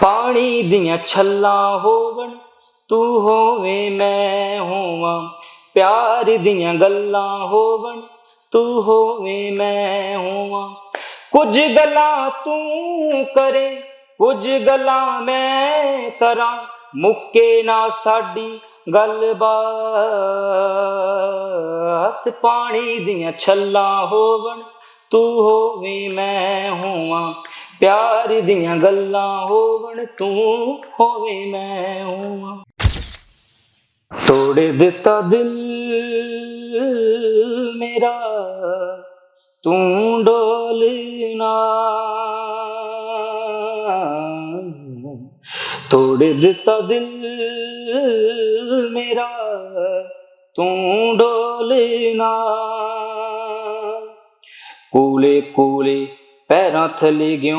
ਪਾਣੀ ਦੀਆਂ ਛੱਲਾਂ ਹੋਵਣ, ਤੂੰ ਹੋਵੇਂ ਮੈਂ ਹੋਵਾਂ। ਪਿਆਰ ਦੀਆਂ ਗੱਲਾਂ ਹੋਵਣ, ਤੂੰ ਹੋਵੇਂ ਮੈਂ ਹੋਵਾਂ। ਕੁਝ ਗੱਲਾਂ ਤੂੰ ਕਰੇ, ਕੁਝ ਗੱਲਾਂ ਮੈਂ ਕਰਾਂ। ਮੁੱਕੇ ਨਾ ਸਾਡੀ ਗੱਲਬਾਤ। ਪਾਣੀ ਦੀਆਂ ਛੱਲਾਂ ਹੋਵਣ ਤੂੰ ਹੋਵੇਂ, ਮੈਂ ਹੋਵਾਂ। ਪਿਆਰ ਦੀਆਂ ਗੱਲਾਂ ਹੋਵਣ, ਤੂੰ ਹੋਵੇਂ, ਮੈਂ ਹੋਵਾਂ। ਤੋੜੇ ਦਿੱਤਾ ਦਿਲ ਮੇਰਾ, ਤੂੰ ਡੋਲਣਾ ਤੋੜ ਦਿੱਤਾ ਦਿਲ ਮੇਰਾ, ਤੂੰ ਡੋਲਣਾ ਕੂਲੇ ਕੂਲੇ, ਪੈਰਾਂ ਥਲੇ ਗਿਉ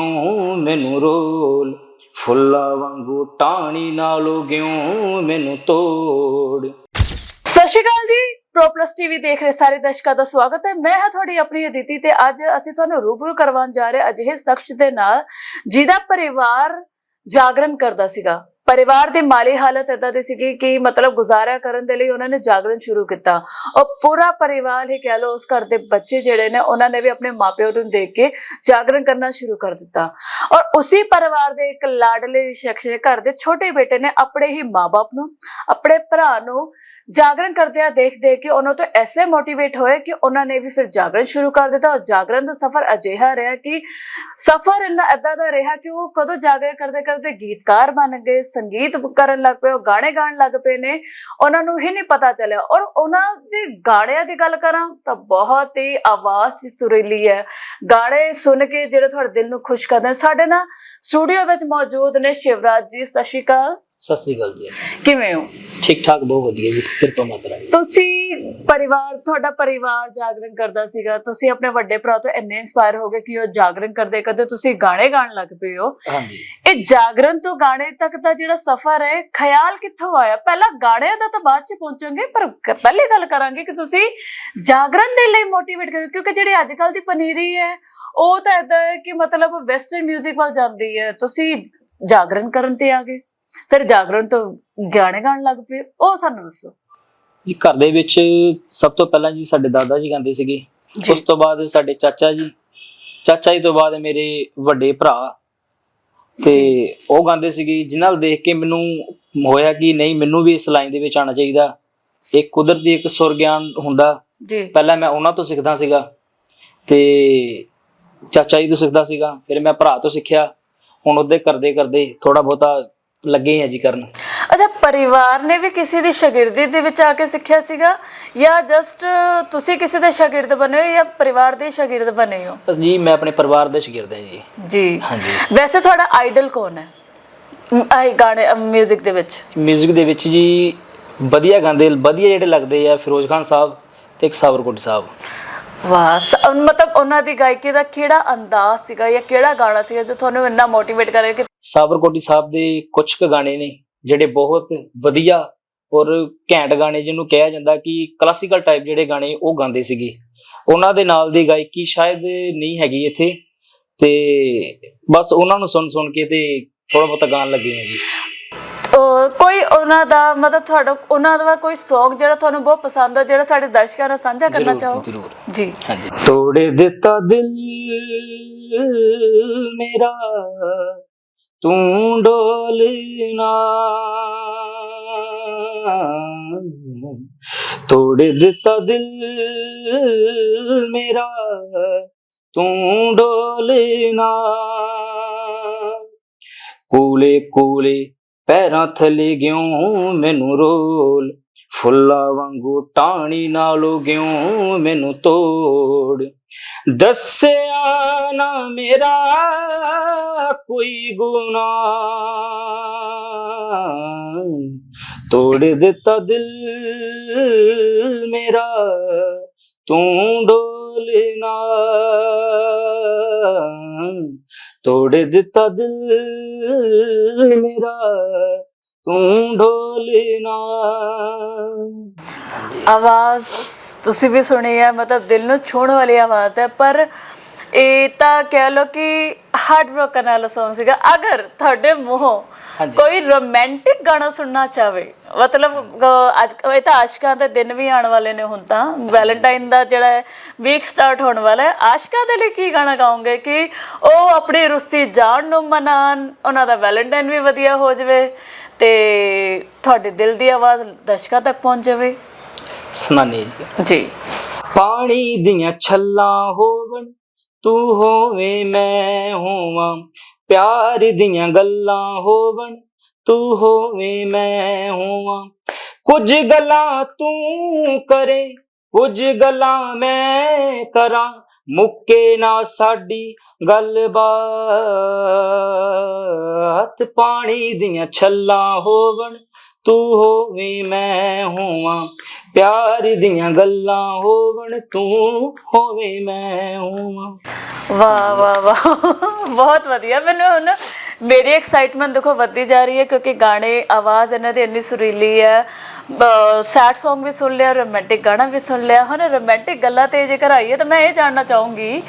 ਮੈਨੂੰ ਰੋਲ। ਫੁੱਲਾਂ ਵਾਂਗੂ ਟਾਣੀ ਨਾਲੋਂ ਗਿਉ ਮੈਨੂੰ ਤੋੜ। ਸਤਿ ਸ਼੍ਰੀ ਅਕਾਲ ਜੀ ਪ੍ਰੋ ਪਲੱਸ ਟੀਵੀ ਦੇਖ ਰਹੇ ਸਾਰੇ ਦਰਸ਼ਕਾਂ ਦਾ ਸਵਾਗਤ ਹੈ। ਮੈਂ ਹਾਂ ਤੁਹਾਡੀ ਆਪਣੀ ਅਦਿਤੀ ਤੇ ਅੱਜ ਅਸੀਂ ਤੁਹਾਨੂੰ ਰੂਬਰੂ ਕਰਵਾਉਣ ਜਾ ਰਹੇ ਅਜਿਹੇ ਸ਼ਖਸ ਦੇ ਨਾਲ ਜਿਹਦਾ ਪਰਿਵਾਰ ਜਾਗਰਣ ਕਰਦਾ ਸੀਗਾ। ਪਰਿਵਾਰ ਦੀ ਮਾਲੀ ਹਾਲਤ ਇਦਾਂ ਦੀ ਸੀਗੀ ਕਿ ਮਤਲਬ ਗੁਜ਼ਾਰਾ ਕਰਨ ਦੇ ਲਈ ਉਹਨਾਂ ਨੇ ਜਾਗਰਣ ਸ਼ੁਰੂ ਕੀਤਾ। ਔਰ ਪੂਰਾ ਪਰਿਵਾਰ ਹੀ ਕਹਿ ਲਓ ਉਸ ਘਰ ਦੇ ਬੱਚੇ ਜਿਹੜੇ ਨੇ, ਉਹਨਾਂ ਨੇ ਵੀ ਆਪਣੇ ਮਾਪਿਆਂ ਨੂੰ ਦੇਖ ਕੇ ਜਾਗਰਣ ਕਰਨਾ ਸ਼ੁਰੂ ਕਰ ਦਿੱਤਾ। ਔਰ ਉਸੇ ਪਰਿਵਾਰ ਦੇ ਇੱਕ ਲਾਡਲੇ ਸ਼ਖਸ ਘਰ ਦੇ ਛੋਟੇ ਬੇਟੇ ਨੇ ਆਪਣੇ ਹੀ ਮਾਪੇ ਨੂੰ, ਆਪਣੇ ਭਰਾ ਨੂੰ ਜਾਗਰਣ ਕਰਦਿਆਂ ਦੇਖ ਦੇਖ ਕੇ ਉਹਨਾਂ ਤੋਂ ਐਸੇ ਮੋਟੀਵੇਟ ਹੋਏ ਕਿ ਉਹਨਾਂ ਨੇ ਵੀ ਫਿਰ ਜਾਗਰਣ ਸ਼ੁਰੂ ਕਰ ਦਿੱਤਾ ਔਰ ਜਾਗਰਣ ਦਾ ਸਫ਼ਰ ਅਜਿਹਾ ਰਿਹਾ ਕਿ ਸਫ਼ਰ ਇੰਨਾ ਏਦਾਂ ਦਾ ਰਿਹਾ ਕਿ ਉਹ ਕਦੋਂ ਜਾਗਰਣ ਕਰਦੇ ਕਰਦੇ ਗੀਤਕਾਰ ਬਣ ਗਏ ਸੰਗੀਤ ਕਰਨ ਲੱਗ ਪਏ ਉਹ ਗਾਣੇ ਗਾਣ ਲੱਗ ਪਏ ਨੇ ਉਹਨਾਂ ਨੂੰ ਹੀ ਨਹੀਂ ਪਤਾ ਚੱਲਿਆ ਔਰ ਉਹਨਾਂ ਦੇ ਗਾਣਿਆਂ ਦੀ ਗੱਲ ਕਰਾਂ ਤਾਂ ਬਹੁਤ ਹੀ ਆਵਾਜ਼ ਸੁਰੀਲੀ ਹੈ। ਗਾਣੇ ਸੁਣ ਕੇ ਜਿਹੜੇ ਤੁਹਾਡੇ ਦਿਲ ਨੂੰ ਖੁਸ਼ ਕਰਦੇ ਸਾਡੇ ਨਾਲ ਸਟੂਡੀਓ ਵਿੱਚ ਮੌਜੂਦ ਨੇ ਸ਼ਿਵਰਾਜ ਜੀ ਸ੍ਰੀ ਅਕਾਲ ਜੀ। ਕਿਵੇਂ ਹੋ? ਠੀਕ ਠਾਕ ਬਹੁਤ ਵਧੀਆ ਜੀ। ਕਿਰਪਾ ਮਾਤਾ ਰਾਣੀ ਤੁਸੀਂ ਪਰਿਵਾਰ ਤੁਹਾਡਾ ਪਰਿਵਾਰ ਜਾਗਰਣ ਕਰਦਾ ਸੀਗਾ। ਤੁਸੀਂ ਆਪਣੇ ਵੱਡੇ ਭਰਾ ਤੋਂ ਇੰਨੇ ਇਨਸਪਾਇਰ ਹੋ ਗਏ ਕਿ ਉਹ ਜਾਗਰਣ ਕਰਦੇ ਕਰਦੇ ਤੁਸੀਂ ਗਾਣੇ ਗਾਣ ਲੱਗ ਪਏ ਹੋ। ਹਾਂਜੀ। ਇਹ ਜਾਗਰਣ ਤੋਂ ਗਾਣੇ ਤੱਕ ਦਾ ਜਿਹੜਾ ਸਫ਼ਰ ਹੈ ਖਿਆਲ ਕਿੱਥੋਂ ਆਇਆ? ਪਹਿਲਾਂ ਗਾਣਿਆਂ ਦਾ ਤਾਂ ਬਾਅਦ ਚ ਪਹੁੰਚਾਂਗੇ ਪਰ ਕ- ਪਹਿਲੇ ਗੱਲ ਕਰਾਂਗੇ ਕਿ ਤੁਸੀਂ ਜਾਗਰਣ ਦੇ ਲਈ ਮੋਟੀਵੇਟ ਕਰ ਕਿਉਂਕਿ ਜਿਹੜੀ ਅੱਜ ਕੱਲ ਦੀ ਪਨੀਰੀ ਹੈ ਉਹ ਤਾਂ ਏਦਾਂ ਹੈ ਕਿ ਮਤਲਬ ਵੈਸਟਰਨ 뮤직 ਵੱਲ ਜਾਂਦੀ ਹੈ। ਤੁਸੀਂ ਜਾਗਰਣ ਕਰਨ ਤੇ ਆ ਗਏ ਫਿਰ ਜਾਗਰਣ ਤੋਂ ਗਾਣੇ ਗਾਣ ਲੱਗ ਪਏ। ਉਹ ਸਾਨੂੰ ਦੱਸੋ। ਜੀ ਘਰ ਦੇ ਵਿੱਚ ਸਭ ਤੋਂ ਪਹਿਲਾਂ ਜੀ ਸਾਡੇ ਦਾਦਾ ਜੀ ਗਾਉਂਦੇ ਸੀਗੇ। ਉਸ ਤੋਂ ਬਾਅਦ ਸਾਡੇ ਚਾਚਾ ਜੀ। ਚਾਚਾ ਜੀ ਤੋਂ ਬਾਅਦ ਮੇਰੇ ਵੱਡੇ ਭਰਾ। ਤੇ ਉਹ ਗਾਉਂਦੇ ਸੀਗੇ ਜਿਨ੍ਹਾਂ ਨੂੰ ਦੇਖ ਕੇ ਮੈਨੂੰ ਹੋਇਆ ਕਿ ਨਹੀਂ ਮੈਨੂੰ ਵੀ ਇਸ ਲਾਈਨ ਦੇ ਵਿੱਚ ਆਉਣਾ ਚਾਹੀਦਾ। ਇੱਕ ਕੁਦਰਤੀ ਇੱਕ ਸੁਰ ਗਿਆਨ ਹੁੰਦਾ। ਜੀ। ਪਹਿਲਾਂ ਮੈਂ ਉਹਨਾਂ ਤੋਂ ਸਿੱਖਦਾ ਸੀਗਾ। ਤੇ ਚਾਚਾ ਜੀ ਤੋਂ ਸਿੱਖਦਾ ਸੀਗਾ। ਫਿਰ ਮੈਂ ਭਰਾ ਤੋਂ ਸਿੱਖਿਆ। ਹੁਣ ਉਹਦੇ ਕਰਦੇ ਕਰਦੇ ਥੋੜਾ ਬਹੁਤਾ ਲੱਗੇ ਹਾਂ ਜੀ ਕਰਨ। ਅੱਛਾ ਪਰਿਵਾਰ ਨੇ ਵੀ ਕਿਸੇ ਦੀ ਸ਼ਾਗਿਰਦੀ ਦੇ ਵਿੱਚ ਆ ਕੇ ਸਿੱਖਿਆ ਸੀਗਾ? ਜਾਂ ਜਸਟ ਤੁਸੀਂ ਕਿਸੇ ਦੇ ਸ਼ਾਗਿਰਦ ਬਣੇ ਹੋ ਜਾਂ ਪਰਿਵਾਰ ਦੇ ਸ਼ਾਗਿਰਦ ਬਣੇ ਹੋ? ਬਸ ਜੀ ਮੈਂ ਆਪਣੇ ਪਰਿਵਾਰ ਦਾ ਸ਼ਾਗਿਰਦ ਹਾਂ ਜੀ। ਜੀ। ਹਾਂਜੀ। ਵੈਸੇ ਤੁਹਾਡਾ ਆਈਡਲ ਕੌਣ ਹੈ? ਆਈ ਗਾਣੇ 뮤직 ਦੇ ਵਿੱਚ। ਮਿਊਜ਼ਿਕ ਦੇ ਵਿੱਚ ਜੀ ਵਧੀਆ ਗਾਉਂਦੇ ਵਧੀਆ ਜਿਹੜੇ ਲੱਗਦੇ ਆ ਫਿਰੋਜ਼ ਖਾਨ ਸਾਹਿਬ ਤੇ ਇੱਕ ਸਾਬਰਕੋਟੀ ਸਾਹਿਬ। ਵਾਹ ਮਤਲਬ ਉਹਨਾਂ ਦੀ ਗਾਇਕੀ ਦਾ ਕਿਹੜਾ ਅੰਦਾਜ਼ ਸੀਗਾ ਜਾਂ ਕਿਹੜਾ ਗਾਣਾ ਸੀਗਾ ਜੋ ਤੁਹਾਨੂੰ ਇੰਨਾ ਮੋਟੀਵੇਟ ਕਰੇ ਕਿ ਸਾਬਰਕੋਟੀ ਸਾਹਿਬ ਦੇ ਕੁਝ ਕੁ ਗਾਣੇ ਨੇ। ਜਿਹੜੇ ਬਹੁਤ ਵਧੀਆ ਔਰ ਘੈਂਟ ਗਾਣੇ ਜਿਹਨੂੰ ਕਿਹਾ ਜਾਂਦਾ ਕਿ ਕਲਾਸੀਕਲ ਟਾਈਪ ਜਿਹੜੇ ਗਾਣੇ ਉਹ ਗਾਉਂਦੇ ਸੀਗੇ। ਉਹਨਾਂ ਦੇ ਨਾਲ ਦੀ ਗਾਇਕੀ ਸ਼ਾਇਦ ਨਹੀਂ ਹੈਗੀ ਇੱਥੇ। ਤੇ ਬਸ ਉਹਨਾਂ ਨੂੰ ਸੁਣ ਸੁਣ ਕੇ ਤੇ ਥੋੜਾ ਬਹੁਤਾ ਗਾਣ ਲੱਗੇ ਹਾਂ ਜੀ। ਕੋਈ ਉਹਨਾਂ ਦਾ ਮਤਲਬ ਤੁਹਾਡਾ ਉਹਨਾਂ ਦਾ ਕੋਈ Song ਜਿਹੜਾ ਤੁਹਾਨੂੰ ਬਹੁਤ ਪਸੰਦ ਹੈ ਜਿਹੜਾ ਸਾਡੇ ਦਰਸ਼ਕਾਂ ਨਾਲ ਸਾਂਝਾ ਕਰਨਾ ਚਾਹੋ? ਜ਼ਰੂਰ। ਜੀ। ਹਾਂਜੀ। ਤੋੜ ਦਿੱਤਾ ਦਿਲ ਮੇਰਾ ਤੂੰ ਡੋਲਣਾ ਤੋੜ ਦਿੱਤਾ ਦਿਲ ਮੇਰਾ, ਤੂੰ ਡੋਲਣਾ ਕੂਲੇ ਕੂਲੇ ਪੈਰਾਂ ਥਲੇ ਗਿਉ ਮੈਨੂੰ ਰੋਲ ਫੁੱਲਾਂ ਵਾਂਗੂ ਟਾਣੀ ਨਾਲੋਂ ਗਿਉ ਮੈਨੂੰ ਤੋੜ। ਦੱਸਿਆ ਨਾ ਮੇਰਾ ਕੋਈ ਗੁਨਾਹ ਤੋੜ ਦਿੱਤਾ ਦਿਲ ਮੇਰਾ, ਤੂੰ ਡੋਲਣਾ ਤੋੜ ਦਿੱਤਾ ਦਿਲ ਮੇਰਾ ਤੂੰ ਆਵਾਜ਼ ਤੁਸੀਂ ਵੀ ਸੁਣੀ ਹੈ ਮਤਲਬ ਦਿਲ ਨੂੰ ਛੂਹਣ ਵਾਲੀ ਆਵਾਜ਼ ਹੈ ਪਰ ਇਹ ਤਾਂ ਕਹਿ ਲੋ ਕਿ ਹਾਰਟ ਬ੍ਰੋਕਨ ਵਾਲਾ Song ਸੀਗਾ। ਅਗਰ ਤੁਹਾਡੇ ਮੂੰਹੋਂ। ਕੋਈ ਰੋਮਾਂਟਿਕ ਗਾਣਾ ਸੁਣਨਾ ਚਾਹਵੇ ਮਤਲਬ ਅੱਜ ਇਹ ਤਾਂ ਆਸ਼ਕਾਂ ਦੇ ਦਿਨ ਵੀ ਆਉਣ ਵਾਲੇ ਨੇ ਹੁਣ ਤਾਂ ਵੈਲੈਂਟਾਈਨ ਦਾ ਜਿਹੜਾ ਵੀਕ ਸਟਾਰਟ ਹੋਣ ਵਾਲਾ ਹੈ। ਆਸ਼ਕਾਂ ਦੇ ਲਈ ਕੀ ਗਾਣਾ ਗਾਉਂਗੇ ਕਿ ਉਹ ਆਪਣੀ ਰੁੱਸੀ ਜਾਣ ਨੂੰ ਮਨਾਣ ਉਹਨਾਂ ਦਾ ਵੈਲੈਂਟਾਈਨ ਵੀ ਵਧੀਆ ਹੋ ਜਾਵੇ ਤੇ ਤੁਹਾਡੇ ਦਿਲ ਦੀ ਆਵਾਜ਼ ਦਰਸ਼ਕਾਂ ਤੱਕ ਪਹੁੰਚ ਜਾਵੇ। ਸੁਣਾਨੀ ਜੀ। ਜੀ। ਪਾਣੀ ਦੀਆਂ ਛੱਲਾਂ ਹੋਵਣ ਤੂੰ ਹੋਵੇਂ ਮੈਂ ਹੋਵਾਂ। ਪਿਆਰ ਦੀਆਂ ਗੱਲਾਂ ਹੋਵਣ ਤੂੰ ਹੋਵੇਂ ਮੈਂ ਹੋਵਾਂ। ਕੁਝ ਗੱਲਾਂ ਤੂੰ ਕਰੇ ਕੁਝ ਗੱਲਾਂ ਮੈਂ ਕਰਾਂ। ਮੁੱਕੇ ਨਾ ਸਾਡੀ ਗੱਲਬਾਤ ਪਾਣੀ ਦੀਆਂ ਛੱਲਾਂ ਹੋਵਣ। ਤੂੰ ਹੋਵੇਂ ਮੈਂ ਹੋਵਾਂ। ਪਿਆਰ ਦੀਆਂ ਗੱਲਾਂ ਹੋਵਣ ਤੂੰ ਹੋਵੇਂ ਮੈਂ ਹੋਵਾਂ। ਵਾਹ ਵਾਹ ਵਾਹ। ਬਹੁਤ ਵਧੀਆ। ਮੈਨੂੰ ਹੁਣ ਮੇਰੀ ਐਕਸਾਈਟਮੈਂਟ ਦੇਖੋ ਵੱਧਦੀ ਜਾ ਰਹੀ ਹੈ ਕਿਉਂਕਿ ਗਾਣੇ ਆਵਾਜ਼ ਇਹਨਾਂ ਦੀ ਇੰਨੀ ਸੁਰੀਲੀ ਹੈ। ਸੈਡ Song ਵੀ ਸੁਣ ਲਿਆ ਰੋਮਾਂਟਿਕ ਗਾਣਾ ਵੀ ਸੁਣ ਲਿਆ। ਹੁਣ ਰੋਮਾਂਟਿਕ ਗੱਲਾਂ ਤੇ ਜੇਕਰ ਆਈਏ ਤਾਂ ਮੈਂ ਇਹ ਜਾਣਨਾ ਚਾਹੂੰਗੀ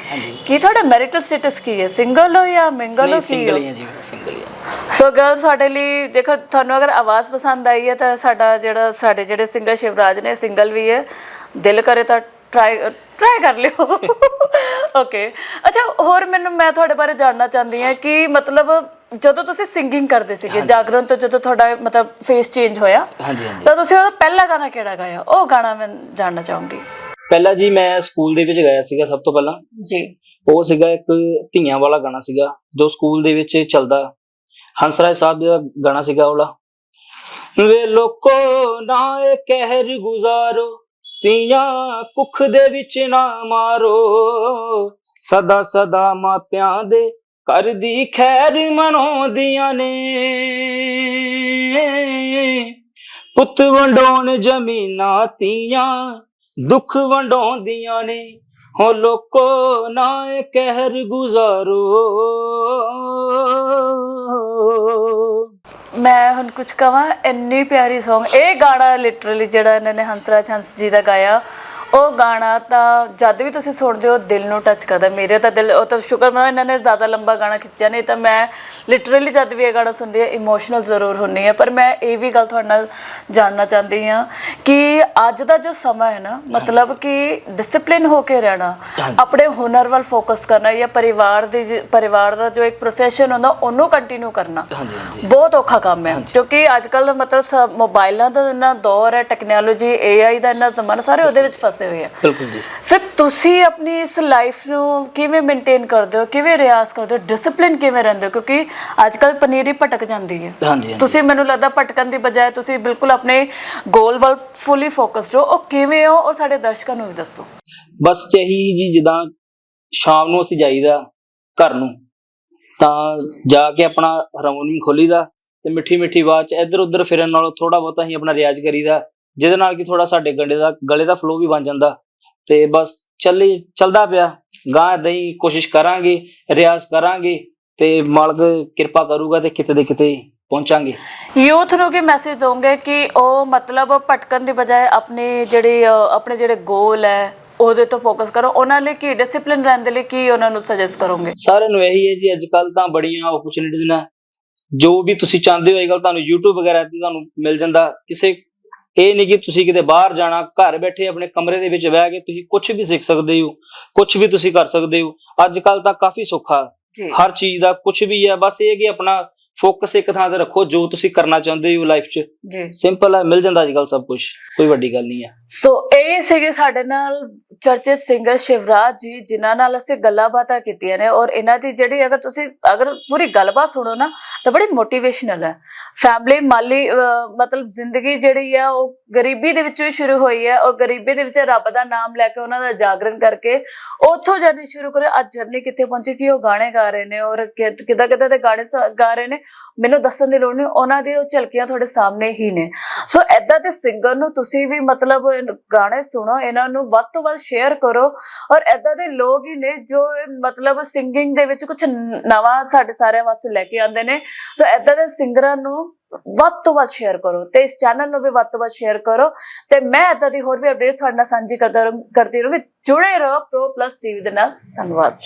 ਕਿ ਤੁਹਾਡਾ ਮੈਰਿਟਲ ਸਟੇਟਸ ਕੀ ਹੈ? ਸਿੰਗਲ ਹੋ ਜਾਂ ਮਿੰਗਲ ਹੋ ਕੀ ਸਿੰਗਲ ਹੋ ਸਿੰਗਲ ਹੀ ਆ। ਸੋ ਗਰਲ ਸਾਡੇ ਲਈ ਦੇਖੋ ਤੁਹਾਨੂੰ ਅਗਰ ਆਵਾਜ਼ ਪਸੰਦ ਆਈ ਹੈ ਤਾਂ ਸਾਡਾ ਜਿਹੜਾ ਸਾਡੇ ਜਿਹੜੇ ਸਿੰਗਰ ਸ਼ਿਵਰਾਜ ਨੇ ਸਿੰਗਲ ਵੀ ਹੈ ਦਿਲ ਕਰੇ ਤਾਂ ਟਰਾਈ ਟਰਾਈ ਕਰ ਲਿਓ। ਓਕੇ ਅੱਛਾ ਹੋਰ ਮੈਨੂੰ ਮੈਂ ਤੁਹਾਡੇ ਬਾਰੇ ਜਾਣਨਾ ਚਾਹੁੰਦੀ ਹਾਂ ਕਿ ਮਤਲਬ ਜਦੋਂ ਤੁਸੀਂ ਸਿੰਗਿੰਗ ਕਰਦੇ ਸੀਗੇ ਜਾਗਰਣ ਤੋਂ ਜਦੋਂ ਤੁਹਾਡਾ ਮਤਲਬ ਫੇਸ ਚੇਂਜ ਹੋਇਆ ਹਾਂਜੀ ਹਾਂਜੀ। ਤਾਂ ਤੁਸੀਂ ਉਹਦਾ ਪਹਿਲਾ ਗਾਣਾ ਕਿਹੜਾ ਗਾਇਆ? ਉਹ ਗਾਣਾ ਮੈਂ ਜਾਣਨਾ ਚਾਹੂੰਗੀ। ਪਹਿਲਾਂ ਜੀ ਮੈਂ ਸਕੂਲ ਦੇ ਵਿੱਚ ਗਿਆ ਸੀਗਾ ਸਭ ਤੋਂ ਪਹਿਲਾਂ। ਜੀ। ਉਹ ਸੀਗਾ ਇੱਕ ਧੀਆਂ ਵਾਲਾ ਗਾਣਾ ਸੀਗਾ, ਜੋ ਸਕੂਲ ਦੇ ਵਿੱਚ ਚੱਲਦਾ। ਹੰਸਰਾਜ ਸਾਹਿਬ ਦਾ ਗਾਣਾ ਸੀਗਾ ਉਹਲਾ। ਵੇ ਲੋਕੋ ਨਾ ਇਹ ਕਹਿਰ ਗੁਜ਼ਾਰੋ, ਤੀਆਂ ਕੁੱਖ ਦੇ ਵਿੱਚ ਨਾ ਮਾਰੋ। ਸਦਾ ਸਦਾ ਮਾਪਿਆਂ ਦੇ ਘਰ ਦੀ ਖੈਰ ਮਨਾਉਂਦੀਆਂ ਨੇ। ਪੁੱਤ ਵੰਡਾਉਣ ਜ਼ਮੀਨਾਂ ਤੀਆਂ, ਦੁੱਖ ਵੰਡਾਉਂਦੀਆਂ ਨੇ। ਹੋ ਲੋਕੋ ਨਾ ਇਹ ਕਹਿਰ ਮੈਂ ਹੁਣ ਕੁਝ ਕਵਾਂ, ਇੰਨੀ ਪਿਆਰੀ Song, ਇਹ ਗਾਣਾ ਲਿਟਰਲੀ ਜਿਹੜਾ ਇਹਨਾਂ ਨੇ ਹੰਸਰਾਜ ਹੰਸ ਜੀ ਦਾ ਗਾਇਆ। ਉਹ ਗਾਣਾ ਤਾਂ ਜਦ ਵੀ ਤੁਸੀਂ ਸੁਣਦੇ ਹੋ ਦਿਲ ਨੂੰ ਟੱਚ ਕਰਦਾ। ਮੇਰੇ ਤਾਂ ਦਿਲ ਉਹ ਤਾਂ ਸ਼ੁਕਰ ਮਨਾ ਇਹਨਾਂ ਨੇ ਜ਼ਿਆਦਾ ਲੰਬਾ ਗਾਣਾ ਖਿੱਚਿਆ ਨਹੀਂ ਤਾਂ ਮੈਂ ਲਿਟਰਲੀ ਜਦ ਵੀ ਇਹ ਗਾਣਾ ਸੁਣਦੀ ਹਾਂ ਇਮੋਸ਼ਨਲ ਜ਼ਰੂਰ ਹੁੰਨੀ ਹੈ। ਪਰ ਮੈਂ ਇਹ ਵੀ ਗੱਲ ਤੁਹਾਡੇ ਨਾਲ ਜਾਣਨਾ ਚਾਹੁੰਦੀ ਹਾਂ ਕਿ ਅੱਜ ਦਾ ਜੋ ਸਮਾਂ ਹੈ ਨਾ ਮਤਲਬ ਕਿ ਡਿਸਪਲਿਨ ਹੋ ਕੇ ਰਹਿਣਾ ਆਪਣੇ ਹੁਨਰ ਵੱਲ ਫੋਕਸ ਕਰਨਾ ਜਾਂ ਪਰਿਵਾਰ ਦੀ ਪਰਿਵਾਰ ਦਾ ਜੋ ਇੱਕ ਪ੍ਰੋਫੈਸ਼ਨ ਹੁੰਦਾ ਉਹਨੂੰ ਕੰਟੀਨਿਊ ਕਰਨਾ। ਬਹੁਤ ਔਖਾ ਕੰਮ ਹੈ। ਕਿਉਂਕਿ ਅੱਜ ਕੱਲ ਮਤਲਬ ਮੋਬਾਈਲਾਂ ਦਾ ਇੰਨਾ ਦੌਰ ਹੈ ਟੈਕਨੋਲੋਜੀ AI ਦਾ ਇੰਨਾ ਜ਼ਮਾਨਾ ਸਾਰੇ ਉਹਦੇ ਵਿੱਚ ਫਸੇ ਹੋਏ ਆ ਬਿਲਕੁਲ ਜੀ। ਫਿਰ ਤੁਸੀਂ ਆਪਣੀ ਇਸ ਲਾਈਫ ਨੂੰ ਕਿਵੇਂ ਮੇਨਟੇਨ ਕਰਦੇ ਹੋ? ਕਿਵੇਂ ਰਿਆਜ਼ ਕਰਦੇ ਹੋ? ਡਿਸਪਲਿਨ ਕਿਵੇਂ ਰਹਿੰਦੇ ਹੋ? ਕਿਉਂਕਿ ਅੱਜ ਕੱਲ ਪਨੀਰੀ ਭਟਕ ਜਾਂਦੀ ਹੈ। ਹਾਂਜੀ ਤੁਸੀਂ ਮੈਨੂੰ ਲੱਗਦਾ ਭਟਕਣ ਦੀ ਬਜਾਏ ਤੁਸੀਂ ਬਿਲਕੁਲ ਆਪਣੇ ਗੋਲ ਵੱਲ ਫੁੱਲੀ ਫੋਕਸਡ ਹੋ। ਉਹ ਕਿਵੇਂ ਹੋ? ਔਰ ਸਾਡੇ ਦਰਸ਼ਕਾਂ ਨੂੰ ਵੀ ਦੱਸੋ। ਬਸ ਇਹੀ ਜੀ ਜਿੱਦਾਂ ਸ਼ਾਮ ਨੂੰ ਅਸੀਂ ਜਾਈਦਾ ਘਰ ਨੂੰ ਤਾਂ ਜਾ ਕੇ ਆਪਣਾ ਹਾਰਮੋਨੀਅਮ ਖੋਲੀਦਾ ਤੇ ਮਿੱਠੀ ਮਿੱਠੀ ਆਵਾਜ਼ ਚ ਇੱਧਰ ਉੱਧਰ ਫਿਰਨ ਨਾਲੋਂ ਥੋੜਾ ਬਹੁਤਾ ਹੀ ਆਪਣਾ ਰਿਆਜ਼ ਕਰੀਦਾ। ਜਿਹਦੇ ਨਾਲ ਕਿ ਥੋੜਾ ਸਾਡੇ ਗਲੇ ਦਾ ਗਲੇ ਦਾ ਫਲੋ ਵੀ ਬਣ ਜਾਂਦਾ। ਤੇ ਬਸ ਚੱਲੀ ਚੱਲਦਾ ਪਿਆ। ਗਾਂ ਹੀ ਕੋਸ਼ਿਸ਼ ਕਰਾਂਗੇ ਰਿਆਜ਼ ਕਰਾਂਗੇ ਤੇ ਮਾਲਕ ਕਿਰਪਾ ਕਰੂਗਾ ਤੇ ਕਿਤੇ ਦੇ ਕਿਤੇ ਪਹੁੰਚਾਂਗੇ। ਯੂਥ ਨੂੰ ਕੀ ਮੈਸੇਜ ਦੋਗੇ ਕਿ ਉਹ ਮਤਲਬ ਭਟਕਣ ਦੀ ਬਜਾਏ ਆਪਣੇ ਜਿਹੜੇ ਆਪਣੇ ਜਿਹੜੇ ਗੋਲ ਹੈ ਉਹਦੇ ਤੋਂ ਫੋਕਸ ਕਰੋ। ਉਹਨਾਂ ਲਈ ਕੀ ਡਿਸਪਲਿਨ ਰਹਿਣ ਦੇ ਲਈ ਕੀ ਉਹਨਾਂ ਨੂੰ ਸੁਜੈਸਟ ਕਰੋਗੇ? ਸਾਰਿਆਂ ਨੂੰ ਇਹੀ ਹੈ ਜੀ ਅੱਜ ਕੱਲ ਤਾਂ ਬੜੀਆਂ ਓਪਰਚੁਨਿਟੀਜ਼ ਨੇ। ਜੋ ਵੀ ਤੁਸੀਂ ਚਾਹੁੰਦੇ ਹੋ ਅੱਜ ਕੱਲ ਤੁਹਾਨੂੰ YouTube ਵਗੈਰਾ ਤੇ ਤੁਹਾਨੂੰ ਮਿਲ ਜਾਂਦਾ। ਕਿਸੇ ਇਹ ਨਹੀਂ ਕਿ ਤੁਸੀਂ ਕਿਤੇ ਬਾਹਰ ਜਾਣਾ ਘਰ ਬੈਠੇ ਆਪਣੇ ਕਮਰੇ ਦੇ ਵਿੱਚ ਬਹਿ ਕੇ ਤੁਸੀਂ ਕੁਝ ਵੀ ਸਿੱਖ ਸਕਦੇ ਹੋ ਕੁਝ ਵੀ ਤੁਸੀਂ ਕਰ ਸਕਦੇ ਹੋ। ਅੱਜ ਕੱਲ ਤਾਂ ਕਾਫੀ ਸੌਖਾ। ਹਰ ਚੀਜ਼ ਦਾ ਕੁਝ ਵੀ ਹੈ ਬਸ ਇਹ ਹੈ ਕਿ ਆਪਣਾ ਫੋਕਸ ਇੱਕ ਥਾਂ ਤੇ ਰੱਖੋ ਜੋ ਤੁਸੀਂ ਕਰਨਾ ਚਾਹੁੰਦੇ ਹੋ ਲਾਈਫ 'ਚ। ਜੀ। ਸਿੰਪਲ ਹੈ ਮਿਲ ਜਾਂਦਾ ਅੱਜ ਕੱਲ ਸਭ ਕੁਝ ਕੋਈ ਵੱਡੀ ਗੱਲ ਨਹੀਂ ਹੈ। ਸੋ ਇਹ ਸੀਗੇ ਸਾਡੇ ਨਾਲ ਚਰਚਿਤ ਸਿੰਗਰ ਸ਼ਿਵਰਾਜ ਜੀ ਜਿਨ੍ਹਾਂ ਨਾਲ ਅਸੀਂ ਗੱਲਾਂ ਬਾਤਾਂ ਕੀਤੀਆਂ ਨੇ ਔਰ ਇਹਨਾਂ ਦੀ ਜਿਹੜੀ ਅਗਰ ਤੁਸੀਂ ਅਗਰ ਪੂਰੀ ਗੱਲਬਾਤ ਸੁਣੋ ਨਾ ਤਾਂ ਬੜੀ ਮੋਟੀਵੇਸ਼ਨਲ ਹੈ। ਫੈਮਿਲੀ ਮਾਲੀ ਮਤਲਬ ਜ਼ਿੰਦਗੀ ਜਿਹੜੀ ਹੈ ਉਹ ਗਰੀਬੀ ਦੇ ਵਿੱਚੋਂ ਹੀ ਸ਼ੁਰੂ ਹੋਈ ਹੈ ਔਰ ਗਰੀਬੀ ਦੇ ਵਿੱਚ ਰੱਬ ਦਾ ਨਾਮ ਲੈ ਕੇ ਉਹਨਾਂ ਦਾ ਜਾਗਰਣ ਕਰਕੇ ਉੱਥੋਂ ਜਰਨੀ ਸ਼ੁਰੂ ਕਰੇ। ਅੱਜ ਜਰਨੀ ਕਿੱਥੇ ਪਹੁੰਚੀ ਕਿ ਉਹ ਗਾਣੇ ਗਾ ਰਹੇ ਨੇ ਔਰ ਕਿਦਾਂ ਕਿਦਾਂ ਦੇ ਗਾਣੇ ਗਾ ਰਹੇ ਨੇ। ਮੈਨੂੰ ਦੱਸਣ ਦੀ ਲੋੜ ਨਹੀਂ, ਉਹਨਾਂ ਦੀ ਉਹ ਝਲਕੀਆਂ ਤੁਹਾਡੇ ਸਾਹਮਣੇ ਹੀ ਨੇ। ਸੋ ਐਦਾਂ ਦੇ ਸਿੰਗਰ ਨੂੰ ਤੁਸੀਂ ਵੀ ਮਤਲਬ ਗਾਣੇ ਸੁਣੋ, ਇਹਨਾਂ ਨੂੰ ਵੱਧ ਤੋਂ ਵੱਧ ਸ਼ੇਅਰ ਕਰੋ ਔਰ ਐਦਾਂ ਦੇ ਲੋਕ ਹੀ ਨੇ ਜੋ ਮਤਲਬ ਸਿੰਗਿੰਗ ਦੇ ਵਿੱਚ ਕੁਝ ਨਵਾਂ ਸਾਡੇ ਸਾਰਿਆਂ ਵਾਸਤੇ ਲੈ ਕੇ ਆਉਂਦੇ ਨੇ। ਸੋ ਐਦਾਂ ਦੇ ਸਿੰਗਰਾਂ ਨੂੰ ਵੱਧ ਤੋਂ ਵੱਧ ਸ਼ੇਅਰ ਕਰੋ ਤੇ ਇਸ ਚੈਨਲ ਨੂੰ ਵੀ ਵੱਧ ਤੋਂ ਵੱਧ ਸ਼ੇਅਰ ਕਰੋ ਤੇ ਮੈਂ ਐਦਾਂ ਦੀ ਹੋਰ ਵੀ ਅਪਡੇਟਸ ਤੁਹਾਡੇ ਨਾਲ ਸਾਂਝੀ ਕਰਦਾ ਰਹੂੰ- ਕਰਦੀ ਰਹੂੰਗੀ ਜੁੜੇ ਰਹੋ ਪ੍ਰੋ ਪਲੱਸ ਟੀਵੀ ਦੇ ਨਾਲ। ਧੰਨਵਾਦ।